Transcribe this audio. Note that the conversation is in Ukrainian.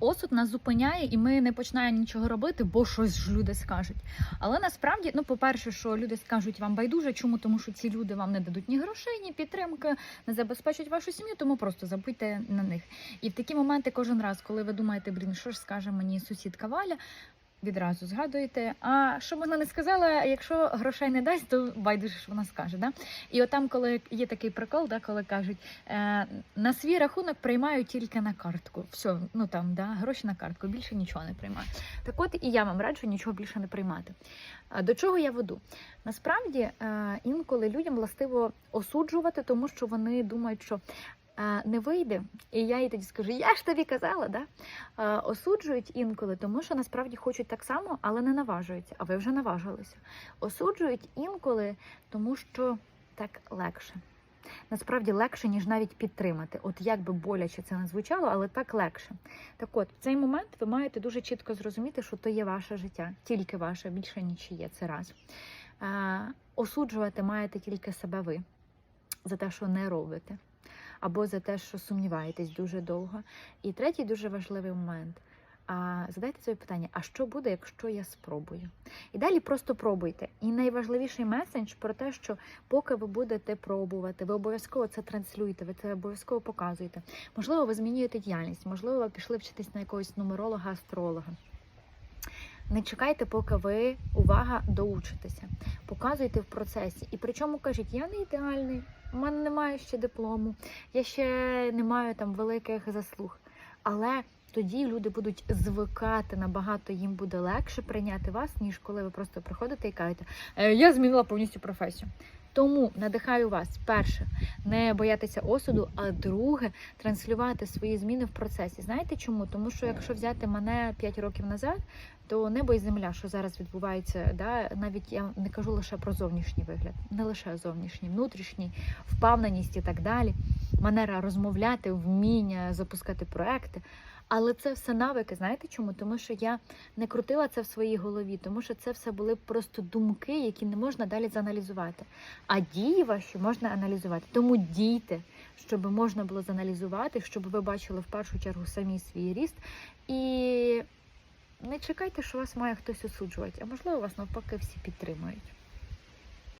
осуд нас зупиняє, і ми не починаємо нічого робити, бо щось ж люди скажуть. Але насправді, ну, по-перше, що люди скажуть вам байдуже, чому? Тому що ці люди вам не дадуть ні грошей, ні підтримки, не забезпечать вашу сім'ю, тому просто забудьте на них. І в такі моменти кожен раз, коли ви думаєте, блін, що ж скаже мені сусідка Валя. Відразу згадуєте, а що вона не сказала, якщо грошей не дасть, то байдуже що вона скаже. Да? І отам, коли є такий прикол, да, коли кажуть, е, на свій рахунок приймаю тільки на картку. Все, ну там да, гроші на картку, більше нічого не приймаю. Так от і я вам раджу нічого більше не приймати. А До чого я веду? Насправді е, інколи людям властиво осуджувати, тому що вони думають, що. Не вийде, і я їй тоді скажу, я ж тобі казала, да? Осуджують інколи, тому що насправді хочуть так само, але не наважуються. А ви вже наважилися. Осуджують інколи, тому що так легше. Насправді легше, ніж навіть підтримати. От як би боляче це не звучало, але так легше. Так от, в цей момент ви маєте дуже чітко зрозуміти, що то є ваше життя, тільки ваше, більше нічиє. Це раз. Е, осуджувати маєте тільки себе ви за те, що не робите, або за те, що сумніваєтесь дуже довго. І третій дуже важливий момент. А задайте собі питання: а що буде, якщо я спробую? І далі просто пробуйте. І найважливіший меседж про те, що поки ви будете пробувати, ви обов'язково це транслюєте, ви це обов'язково показуєте. Можливо, ви змінюєте діяльність, можливо, ви пішли вчитись на якогось нумеролога, астролога. Не чекайте, поки ви увага доучитеся. Показуйте в процесі. І причому кажіть, я не ідеальний, у мене немає ще диплому, я ще не маю там великих заслуг. Але тоді люди будуть звикати набагато їм буде легше прийняти вас, ніж коли ви просто приходите і кажете, «Е, я змінила повністю професію. Тому надихаю вас перше не боятися осуду, а друге транслювати свої зміни в процесі. Знаєте чому? Тому що якщо взяти мене 5 років назад, то небо і земля, що зараз відбувається, да, навіть я не кажу лише про зовнішній вигляд, не лише зовнішній, внутрішній, впевненість і так далі, манера розмовляти, вміння запускати проекти. Але це все навики. Знаєте чому? Тому що я не крутила це в своїй голові, тому що це все були просто думки, які не можна далі зааналізувати. А дії ваші можна аналізувати. Тому дійте, щоб можна було зааналізувати, щоб ви бачили в першу чергу самі свій ріст. І не чекайте, що вас має хтось осуджувати, а можливо, вас навпаки всі підтримують.